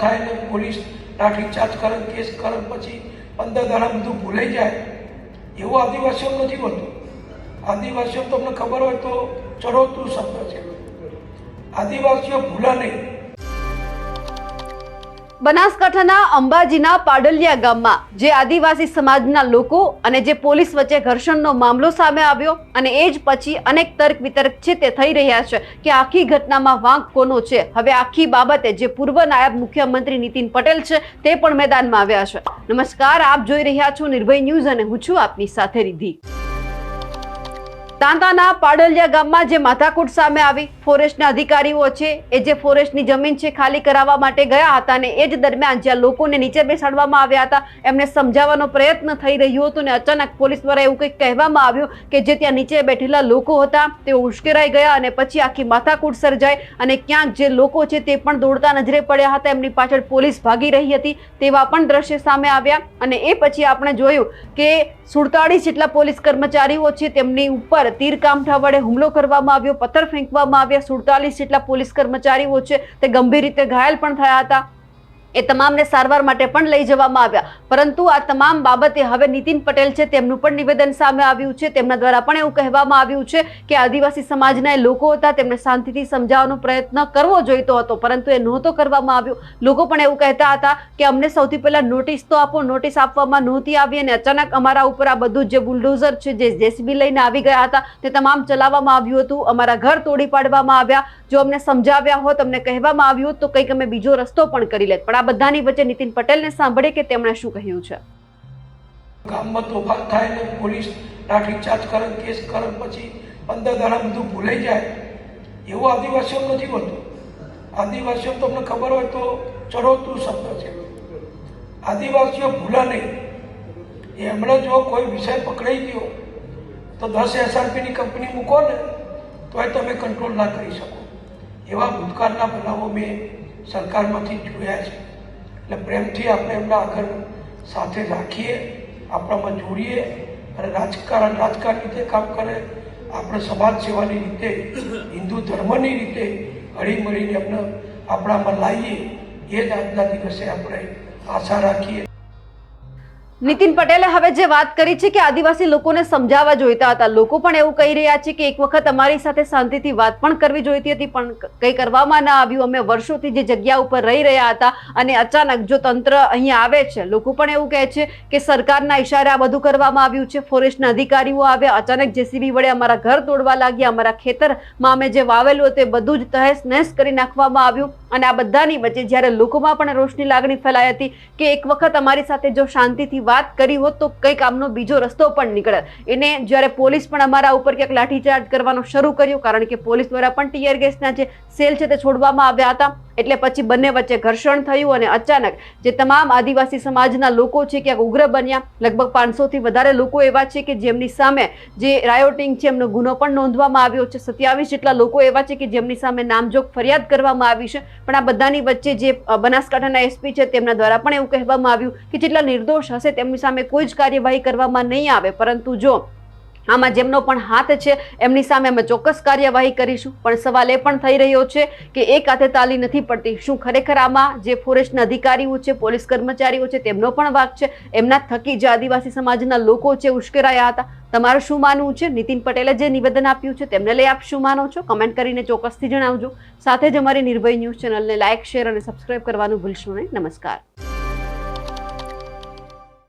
થાય ને police lathi charge કરે કેસ કરે પછી પંદર દાડા બધું ભૂલાઈ જાય. એવું આદિવાસીઓ નથી હોતું. આદિવાસીઓ તમને ખબર હોય તો ચડોતરું શબ્દ છે. આદિવાસીઓ ભૂલા નહીં. બનાસકાંઠાના અંબાજીના પાડલિયા ગામમાં જે આદિવાસી સમાજના લોકો અને જે પોલીસ વચ્ચે ઘર્ષણનો મામલો સામે આવ્યો અને એ જ પછી અનેક તર્ક વિતર્ક છે તે થઈ રહ્યા છે કે આખી ઘટનામાં વાંક કોનો છે? હવે આખી બાબતે જે પૂર્વ નાયબ મુખ્યમંત્રી નીતિન પટેલ છે તે પણ મેદાનમાં આવ્યા છે. નમસ્કાર, આપ જોઈ રહ્યા છો નિર્ભય ન્યૂઝ અને હું છું આપની સાથે રિધિ તાંતાના પાડલિયા ગામમાં જે માથાકૂટ સામે આવી, ફોરેસ્ટના અધિકારીઓ છે, એ જે ફોરેસ્ટની જમીન છે ખાલી કરાવવા માટે ગયા હતા અને એ જ દરમિયાન જ્યાં લોકોને નીચે બેસાડવામાં આવ્યા હતા, એમને સમજાવવાનો પ્રયત્ન થઈ રહ્યો હતો અને અચાનક પોલીસ દ્વારા એવું કંઈક કહેવામાં આવ્યું કે જે ત્યાં નીચે બેઠેલા લોકો હતા, તેઓ ઉશ્કેરાઈ ગયા અને પછી આખી માથાકૂટ સર્જાઈ અને ક્યાંક જે લોકો છે તે પણ દોડતા નજરે પડ્યા હતા, એમની પાછળ પોલીસ ભાગી રહી હતી, તેવા પણ દ્રશ્ય સામે આવ્યા અને એ પછી આપણે જોયું કે સુડતાળીસ જેટલા પોલીસ કર્મચારીઓ છે તેમની ઉપર તીરકામઠા વડે હુમલો કરવામાં આવ્યો, પથ્થર ફેંકવામાં આવ્યા, સુડતાલીસ જેટલા પોલીસ કર્મચારીઓ છે, તે ગંભીર રીતે ઘાયલ પણ થયા હતા. એ તમામને સારવાર માટે પણ લઈ જવામાં આવ્યા. પરંતુ આ તમામ બાબતે હવે નીતિન પટેલ છે, તેમનું પણ નિવેદન સામે આવ્યું છે. તેમના દ્વારા પણ એવું કહેવામાં આવ્યું છે કે આદિવાસી સમાજના એ લોકો હતા, તેમને શાંતિથી સમજાવવાનો પ્રયત્ન કરવો જોઈતો હતો, પરંતુ એ નહોતો કરવામાં આવ્યો. લોકો પણ એવું કહેતા હતા કે અમને સૌથી પહેલાં નોટિસ તો આપો, નોટિસ આપવામાં નહોતી આવી અને અચાનક અમારા ઉપર આ બધું જે બુલડોઝર છે, જે જેસીબી લઈને આવી ગયા હતા, તે તમામ ચલાવવામાં આવ્યું હતું. અમારા ઘર તોડી પાડવામાં આવ્યા. જો અમને સમજાવ્યા હોત, અમને કહેવામાં આવ્યું તો કંઈક અમે બીજો રસ્તો પણ કરી લેત. પણ આ બધાની વચ્ચે નીતિન પટેલને સાંભળે કે તેમણે શું કહ્યું છે? ગામમાં તોફાન થાય ને પોલીસ લાઠી ચાર્જ કરે કેસ કરે પછી પંદર દાડા બધું ભૂલાઈ જાય. એવું આદિવાસીઓ નથી હોતું આદિવાસીઓ તમને ખબર હોય તો ચડોતરું શબ્દ છે. આદિવાસીઓ ભૂલા નહીં. એ હમણાં જો કોઈ વિષય પકડાઈ ગયો, તો દસ એસઆરપીની કંપની મૂકો ને, તોય તમે કંટ્રોલ ના કરી શકો. એવા ભૂતકાળના બનાવો મેં સરકારમાંથી જોયા છે. એટલે પ્રેમથી આપણે એમના આગળ સાથે રાખીએ, આપણામાં જોડીએ અને રાજકારણ રાજકારણ રીતે કામ કરે, આપણે સમાજ સેવાની રીતે, હિન્દુ ધર્મની રીતે હળીમળીને એમને આપણામાં લાવીએ એ જ આજના દિવસે આપણે આશા રાખીએ. નીતિન પટેલે હવે જે વાત કરી છે કે આદિવાસી લોકોને સમજાવવા જોઈતા હતા, લોકો પણ એવું કહી રહ્યા છે કે એક વખત અમારી સાથે શાંતિથી વાત પણ કરવી જોઈતી હતી, પણ કંઈ કરવામાં ના આવ્યું. અમે વર્ષોથી જે જગ્યા ઉપર રહી રહ્યા હતા અને અચાનક જો તંત્ર અહીંયા આવે છે, લોકો પણ એવું કહે છે કે સરકારના ઇશારે આ બધું કરવામાં આવ્યું છે. ફોરેસ્ટના અધિકારીઓ આવ્યા, અચાનક જેસીબી વડે અમારા ઘર તોડવા લાગ્યા, અમારા ખેતરમાં અમે જે વાવેલું તે બધું જ તહેસ નહેસ કરી નાખવામાં આવ્યું અને આ બધાની વચ્ચે જ્યારે લોકોમાં પણ રોષની લાગણી ફેલાઈ હતી કે એક વખત અમારી સાથે જો શાંતિથી વાત કરી હોત તો કંઈક આમનો બીજો રસ્તો પણ નીકળે. એને જ્યારે પોલીસ પણ અમારા ઉપર ક્યાંક લાઠીચાર્જ કરવાનો શરૂ કર્યો, કારણ કે પોલીસ દ્વારા પણ ટીયર ગેસના જે સેલ છે તે છોડવામાં આવ્યા હતા. એટલે પછી બંને વચ્ચે ઘર્ષણ થયું અને અચાનક જે તમામ આદિવાસી સમાજના લોકો છે ક્યાંક ઉગ્ર બન્યા, લગભગ પાંચસોથી વધારે લોકો એવા છે કે જેમની સામે જે રાયોટિંગ છે, એમનો ગુનો પણ નોંધવામાં આવ્યો છે. સત્યાવીસ જેટલા લોકો એવા છે કે જેમની સામે નામજોગ ફરિયાદ કરવામાં આવી છે. પણ આ બધાની વચ્ચે જે બનાસકાંઠાના એસપી છે તેમના દ્વારા પણ એવું કહેવામાં આવ્યું કે જેટલા નિર્દોષ હશે તેમની સામે કોઈ જ કાર્યવાહી કરવામાં નહીં આવે. પરંતુ જો આમાં જેમનો પણ હાથ છે, એમની સામે અમે ચોક્કસ કાર્યવાહી કરીશું. પણ સવાલ એ પણ થઈ રહ્યો છે કે એક હાથે તાલી નથી પડતી. શું ખરેખર આમાં જે ફોરેસ્ટના અધિકારીઓ છે, પોલીસ કર્મચારીઓ છે, તેમનો પણ વાક છે? એમના થકી જે આદિવાસી સમાજના લોકો છે, ઉશ્કેરાયા હતા. તમારું શું માનવું છે? નીતિન પટેલે જે નિવેદન આપ્યું છે, તેમને લઈ આપ શું માનો છો? કમેન્ટ કરીને ચોક્કસથી જણાવજો. સાથે જ અમારી નિર્ભય ન્યૂઝ ચેનલને લાઇક શેર અને સબસ્ક્રાઇબ કરવાનું ભૂલશો નહીં. નમસ્કાર.